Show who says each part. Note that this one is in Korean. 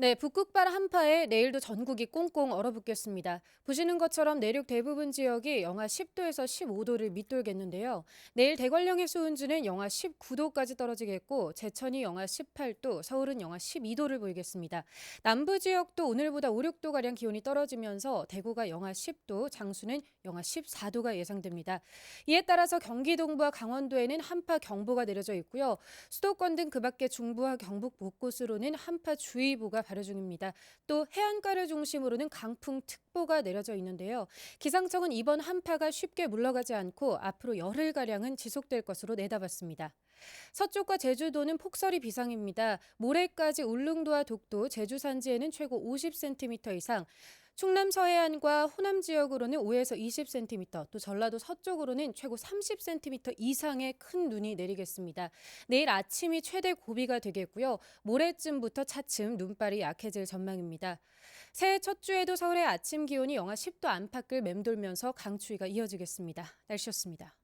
Speaker 1: 네, 북극발 한파에 내일도 전국이 꽁꽁 얼어붙겠습니다. 보시는 것처럼 내륙 대부분 지역이 영하 10도에서 15도를 밑돌겠는데요. 내일 대관령의 수온주는 영하 19도까지 떨어지겠고 제천이 영하 18도, 서울은 영하 12도를 보이겠습니다. 남부 지역도 오늘보다 5, 6도 가량 기온이 떨어지면서 대구가 영하 10도, 장수는 영하 14도가 예상됩니다. 이에 따라서 경기 동부와 강원도에는 한파 경보가 내려져 있고요. 수도권 등 그밖에 중부와 경북 곳곳으로는 한파 주의보가 발효 중입니다. 또 해안가를 중심으로는 강풍 특보가 내려져 있는데요. 기상청은 이번 한파가 쉽게 물러가지 않고 앞으로 열흘 가량은 지속될 것으로 내다봤습니다. 서쪽과 제주도는 폭설이 비상입니다. 모레까지 울릉도와 독도, 제주 산지에는 최고 50cm 이상, 충남 서해안과 호남 지역으로는 5에서 20cm, 또 전라도 서쪽으로는 최고 30cm 이상의 큰 눈이 내리겠습니다. 내일 아침이 최대 고비가 되겠고요. 모레쯤부터 차츰 눈발이 약해질 전망입니다. 새해 첫 주에도 서울의 아침 기온이 영하 10도 안팎을 맴돌면서 강추위가 이어지겠습니다. 날씨였습니다.